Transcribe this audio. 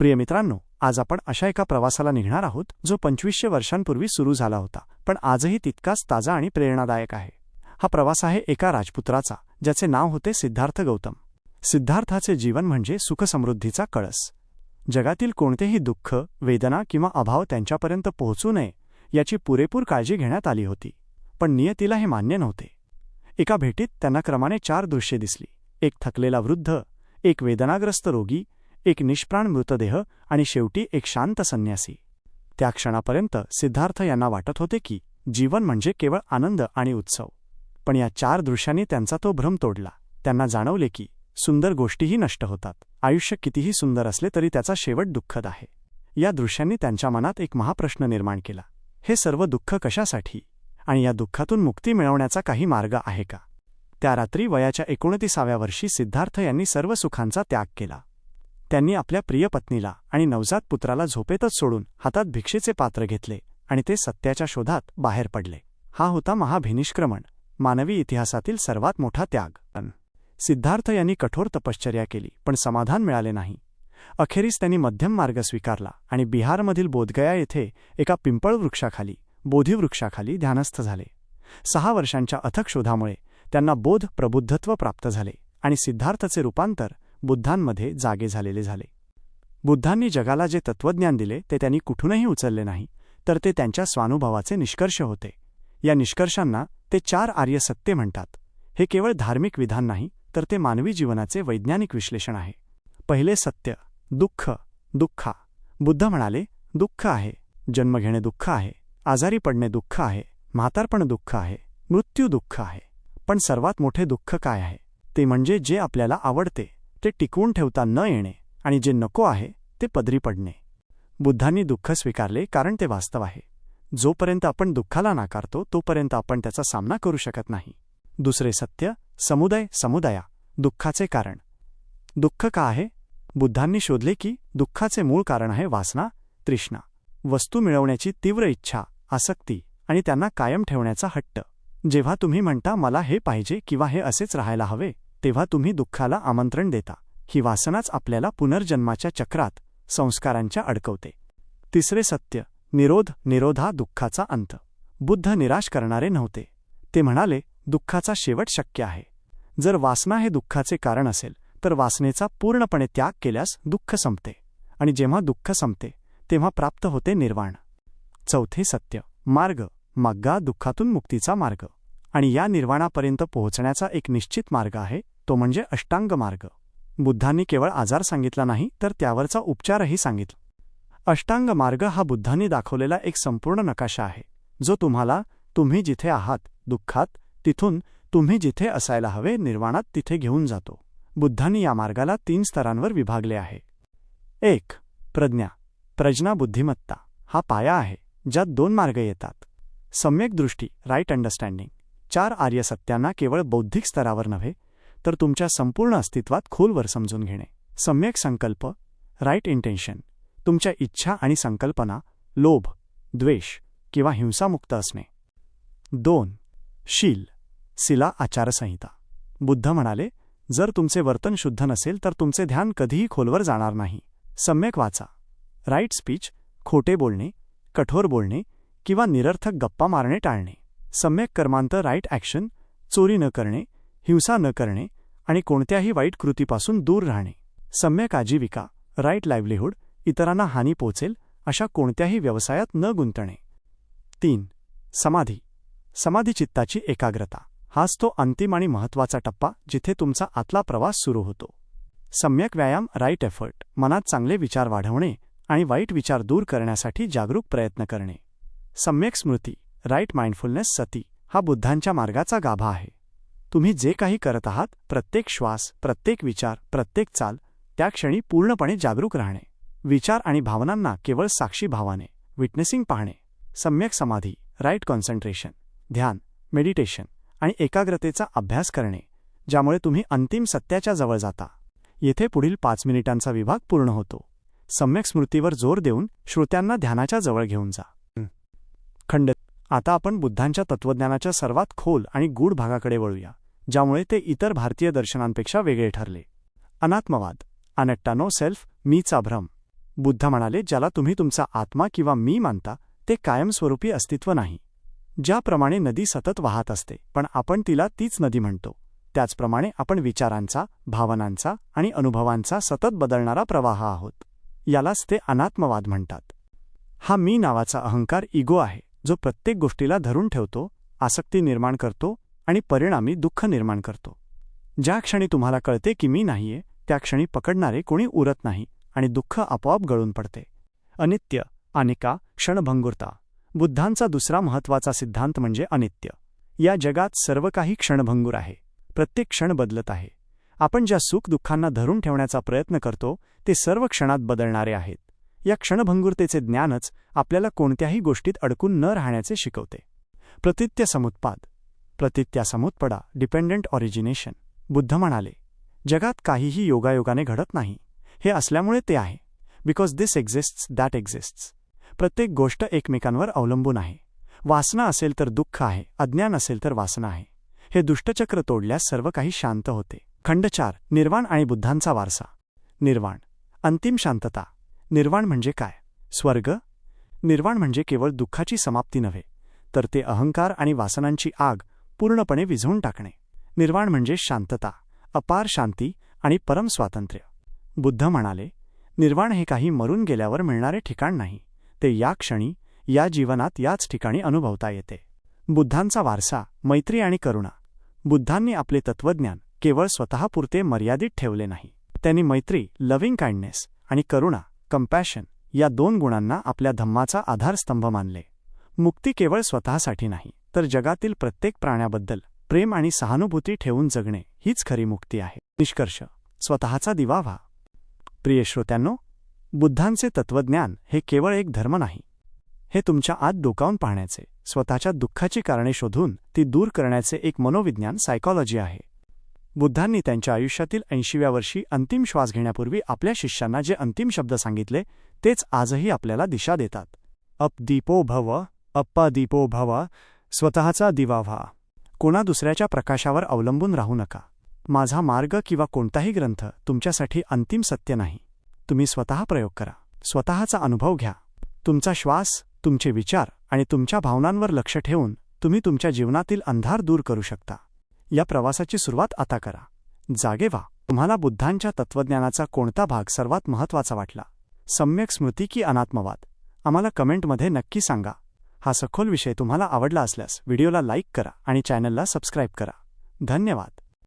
प्रिय मित्रांनो आज आपण अशा एका प्रवासाला निघणार आहोत जो पंचवीसशे वर्षांपूर्वी सुरू झाला होता पण आजही तितकाच ताजा आणि प्रेरणादायक आहे. हा प्रवास आहे एका राजपुत्राचा ज्याचे नाव होते सिद्धार्थ गौतम. सिद्धार्थाचे जीवन म्हणजे सुखसमृद्धीचा कळस. जगातील कोणतेही दुःख वेदना किंवा अभाव त्यांच्यापर्यंत पोहोचू नये याची पुरेपूर काळजी घेण्यात आली होती पण नियतीला हे मान्य नव्हते. एका भेटीत त्यांना क्रमाने चार दृश्ये दिसली एक थकलेला वृद्ध एक वेदनाग्रस्त रोगी एक निष्प्राण मृतदेह आणि शेवटी एक शांत संन्यासी. त्या क्षणापर्यंत सिद्धार्थ यांना वाटत होते की जीवन म्हणजे केवळ आनंद आणि उत्सव. पण या चार दृश्यांनी त्यांचा तो भ्रम तोडला. त्यांना जाणवले की सुंदर गोष्टीही नष्ट होतात. आयुष्य कितीही सुंदर असले तरी त्याचा शेवट दुःखद आहे. या दृश्यांनी त्यांच्या मनात एक महाप्रश्न निर्माण केला. हे सर्व दुःख कशासाठी? आणि या दुःखातून मुक्ती मिळवण्याचा काही मार्ग आहे का? त्या रात्री वयाच्या एकोणतीसाव्या वर्षी सिद्धार्थ यांनी सर्व सुखांचा त्याग केला. त्यांनी आपल्या प्रिय पत्नीला आणि नवजात पुत्राला झोपेतच सोडून हातात भिक्षेचे पात्र घेतले आणि ते सत्याच्या शोधात बाहेर पडले. हा होता महाभिनिष्क्रमण मानवी इतिहासातील सर्वात मोठा त्याग. सिद्धार्थ यांनी कठोर तपश्चर्या केली पण समाधान मिळाले नाही. अखेरीस त्यांनी मध्यम मार्ग स्वीकारला आणि बिहारमधील बोधगया येथे एका पिंपळ वृक्षाखाली बोधिवृक्षाखाली ध्यानस्थ झाले. सहा वर्षांच्या अथक शोधामुळे त्यांना बोध प्रबुद्धत्व प्राप्त झाले आणि सिद्धार्थचे रूपांतर बुद्धांमध्ये जागे झालेले झाले. बुद्धांनी जगाला जे तत्वज्ञान दिले ते त्यांनी कुठूनही उचलले नाही तर ते त्यांच्या स्वानुभवाचे निष्कर्ष होते. या निष्कर्षांना ते चार आर्य सत्य म्हणतात. हे केवळ धार्मिक विधान नाही तर ते मानवी जीवनाचे वैज्ञानिक विश्लेषण आहे. पहिले सत्य दुःख दुःखा. बुद्ध म्हणाले दुःख आहे जन्म घेणे दुःख आहे आजारी पडणे दुःख आहे म्हातारपण दुःख आहे मृत्यू दुःख आहे. पण सर्वात मोठे दुःख काय आहे? ते म्हणजे जे आपल्याला आवडते ते टिकवून ठेवता न येणे आणि जे नको आहे ते पदरी पडणे. बुद्धांनी दुःख स्वीकारले कारण ते वास्तव आहे. जोपर्यंत आपण दुःखाला नाकारतो तोपर्यंत आपण त्याचा सामना करू शकत नाही. दुसरे सत्य समुदाय समुदाया दुःखाचे कारण. दुःख का आहे? बुद्धांनी शोधले की दुःखाचे मूळ कारण आहे वासना तृष्णा. वस्तू मिळवण्याची तीव्र इच्छा आसक्ती आणि त्यांना कायम ठेवण्याचा हट्ट. जेव्हा तुम्ही म्हणता मला हे पाहिजे किंवा हे असेच राहायला हवे तेव्हा तुम्ही दुःखाला आमंत्रण देता. ही वासनाच आपल्याला पुनर्जन्माच्या चक्रात संस्कारांच्या अडकवते. तिसरे सत्य निरोध निरोधा दुःखाचा अंत. बुद्ध निराश करणारे नव्हते. ते म्हणाले दुःखाचा शेवट शक्य आहे. जर वासना हे दुःखाचे कारण असेल तर वासनेचा पूर्णपणे त्याग केल्यास दुःख संपते. आणि जेव्हा दुःख संपते तेव्हा प्राप्त होते निर्वाण. चौथे सत्य मार्ग. मग्गा दुःखातून मुक्तीचा मार्ग. आणि या निर्वाणापर्यंत पोहोचण्याचा एक निश्चित मार्ग आहे तो म्हणजे अष्टांग मार्ग. बुद्धांनी केवळ आजार सांगितला नाही तर त्यावरचा उपचारही सांगितला. अष्टांग मार्ग हा बुद्धांनी दाखवलेला एक संपूर्ण नकाशा आहे जो तुम्हाला तुम्ही जिथे आहात दुःखात तिथून तुम्ही जिथे असायला हवे निर्वाणात तिथे घेऊन जातो. बुद्धांनी या मार्गाला तीन स्तरांवर विभागले आहे. एक प्रज्ञा. प्रज्ञा बुद्धिमत्ता. हा पाया आहे ज्यात दोन मार्ग येतात. सम्यक दृष्टी राईट अंडरस्टँडिंग. चार आर्य सत्यांना केवळ बौद्धिक स्तरावर नव्हे तर तुमच्या संपूर्ण अस्तित्वात खोलवर समजून घेणे. सम्यक संकल्प राईट इंटेन्शन तुमच्या इच्छा आणि संकल्पना लोभ द्वेष किंवा हिंसामुक्त असणे. दोन शील सिला आचारसंहिता. बुद्ध म्हणाले जर तुमचे वर्तन शुद्ध नसेल तर तुमचे ध्यान कधीही खोलवर जाणार नाही. सम्यक वाचा. राईट स्पीच खोटे बोलणे कठोर बोलणे किंवा निरर्थक गप्पा मारणे टाळणे. सम्यक कर्मांत राईट ॲक्शन चोरी न करणे हिंसा न करणे आणि कोणत्याही वाईट कृतीपासून दूर राहणे. सम्यक आजीविका राईट लाईव्हलीहूड इतरांना हानी पोचेल अशा कोणत्याही व्यवसायात न गुंतणे. तीन समाधी. समाधी चित्ताची एकाग्रता. हाच तो अंतिम आणि महत्त्वाचा टप्पा जिथे तुमचा आतला प्रवास सुरू होतो. सम्यक व्यायाम राईट एफर्ट मनात चांगले विचार वाढवणे आणि वाईट विचार दूर करण्यासाठी जागरूक प्रयत्न करणे. सम्यक स्मृती राईट माइंडफुलनेस सती हा बुद्धांच्या मार्गाचा गाभा आहे. तुम्ही जे काही करत आहात प्रत्येक श्वास प्रत्येक विचार प्रत्येक चाल त्या क्षणी पूर्णपणे जागरूक राहणे. विचार आणि भावनांना केवळ साक्षी भावाने विटनेसिंग पाहणे. सम्यक समाधी राईट कॉन्सन्ट्रेशन ध्यान मेडिटेशन आणि एकाग्रतेचा अभ्यास करणे ज्यामुळे तुम्ही अंतिम सत्याच्या जवळ जाता. येथे पुढील पाच मिनिटांचा विभाग पूर्ण होतो. सम्यक स्मृतीवर जोर देऊन श्रोत्यांना ध्यानाच्या जवळ घेऊन जा. खंड आता आपण बुद्धांच्या तत्वज्ञानाच्या सर्वात खोल आणि गूढ भागाकडे वळूया. ज्यामुळे ते इतर भारतीय दर्शनांपेक्षा वेगळे ठरले. अनात्मवाद. अनट्टा नो सेल्फ मीचा भ्रम. बुद्ध म्हणाले ज्याला तुम्ही तुमचा आत्मा किंवा मी मानता ते कायमस्वरूपी अस्तित्व नाही. ज्याप्रमाणे नदी सतत वाहत असते पण आपण तिला तीच नदी म्हणतो. त्याचप्रमाणे आपण विचारांचा भावनांचा आणि अनुभवांचा सतत बदलणारा प्रवाह आहोत. यालाच ते अनात्मवाद म्हणतात. हा मी नावाचा अहंकार इगो आहे जो प्रत्येक गोष्टीला धरून ठेवतो आसक्ती निर्माण करतो आणि परिणामी दुःख निर्माण करतो. ज्या क्षणी तुम्हाला कळते की मी नाहीये त्या क्षणी पकडणारे कोणी उरत नाही आणि दुःख आपोआप गळून पडते. अनित्य अनिका क्षणभंगुरता. बुद्धांचा दुसरा महत्त्वाचा सिद्धांत म्हणजे अनित्य. या जगात सर्व काही क्षणभंगूर आहे. प्रत्येक क्षण बदलत आहे. आपण ज्या सुख दुःखांना धरून ठेवण्याचा प्रयत्न करतो ते सर्व क्षणात बदलणारे आहेत. या क्षणभंगुरतेचे ज्ञानच आपल्याला कोणत्याही गोष्टीत अडकून न राहण्याचे शिकवते. प्रतित्य समुत्पाद. प्रतित्या पडा. डिपेंडंट ऑरिजिनेशन बुद्ध म्हणाले जगात काहीही योगायोगाने घडत नाही. हे असल्यामुळे ते आहे. बिकॉज दिस एक्झिस्ट्स दॅट एक्झिस्ट्स प्रत्येक गोष्ट एकमेकांवर अवलंबून आहे. वासना असेल तर दुःख आहे. अज्ञान असेल तर वासना आहे. हे दुष्टचक्र तोडल्यास सर्व काही शांत होते. खंडचार निर्वाण आणि बुद्धांचा वारसा. निर्वाण. अंतिम शांतता. निर्वाण म्हणजे काय? स्वर्ग? निर्वाण म्हणजे केवळ दुःखाची समाप्ती नव्हे तर ते अहंकार आणि वासनांची आग पूर्णपणे विझवून टाकणे. निर्वाण म्हणजे शांतता अपार शांती आणि परम स्वातंत्र्य. बुद्ध म्हणाले निर्वाण हे काही मरून गेल्यावर मिळणारे ठिकाण नाही. ते या क्षणी या जीवनात याच ठिकाणी अनुभवता येते. बुद्धांचा वारसा मैत्री आणि करुणा. बुद्धांनी आपले तत्वज्ञान केवळ स्वतःपुरते मर्यादित ठेवले नाही. त्यांनी मैत्री लव्हिंग काइंडनेस आणि करुणा कंपॅशन या दोन गुणांना आपल्या धम्माचा आधारस्तंभ मानले. मुक्ती केवळ स्वतःसाठी नाही. तर जगातील प्रत्येक प्राण्याबद्दल प्रेम आणि सहानुभूती ठेवून जगणे हीच खरी मुक्ती आहे. निष्कर्ष. स्वतःचा दिवा व्हा. प्रिय श्रोत्यांनो बुद्धांचे तत्वज्ञान हे केवळ एक धर्म नाही. हे तुमच्या आत डोकावून पाहण्याचे स्वतःच्या दुःखाची कारणे शोधून ती दूर करण्याचे एक मनोविज्ञान सायकॉलॉजी आहे. बुद्धांनी त्यांच्या आयुष्यातील ऐंशीव्या वर्षी अंतिम श्वास घेण्यापूर्वी आपल्या शिष्यांना जे अंतिम शब्द सांगितले तेच आजही आपल्याला दिशा देतात. अप दीपो भव अप्पा दीपो भव स्वतःचा दिवा व्हा. कोणा दुसऱ्याच्या प्रकाशावर अवलंबून राहू नका. माझा मार्ग किंवा कोणताही ग्रंथ तुमच्यासाठी अंतिम सत्य नाही. तुम्ही स्वतः प्रयोग करा. स्वतःचा अनुभव घ्या. तुमचा श्वास तुमचे विचार आणि तुमच्या भावनांवर लक्ष ठेवून तुम्ही तुमच्या जीवनातील अंधार दूर करू शकता. या प्रवासाची सुरुवात आता करा. जागे व्हा. तुम्हाला बुद्धांच्या तत्वज्ञानाचा कोणता भाग सर्वात महत्त्वाचा वाटला? सम्यक स्मृती की अनात्मवाद? आम्हाला कमेंटमध्ये नक्की सांगा. हा सखोल विषय तुम्हाला आवडला असल्यास व्हिडिओला लाईक करा आणि चॅनलला सबस्क्राईब करा. धन्यवाद.